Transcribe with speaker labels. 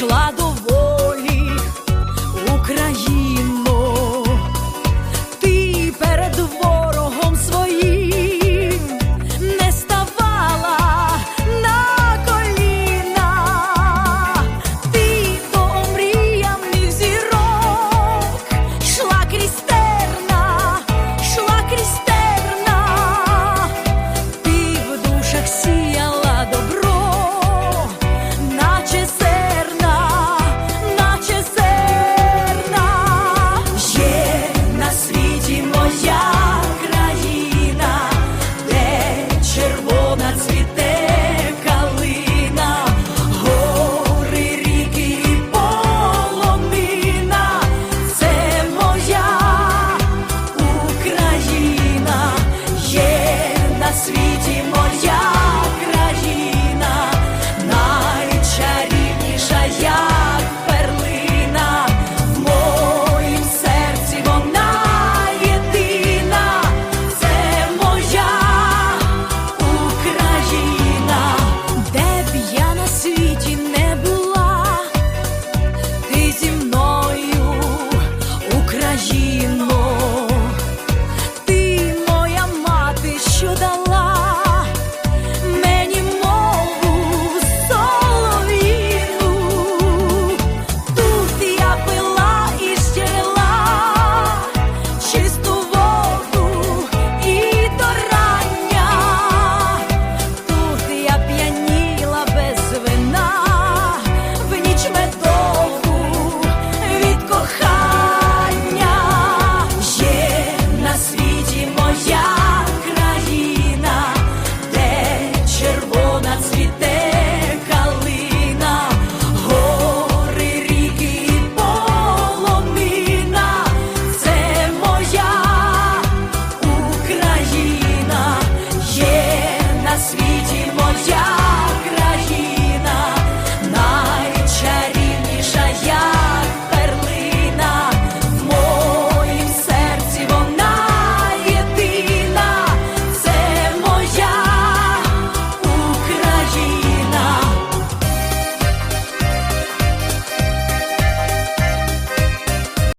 Speaker 1: gelado світі моя країна, найчарівніша як перлина, в моїм серці вона єдина, це моя Україна, де б я на світі не була, ти зі мною Україно.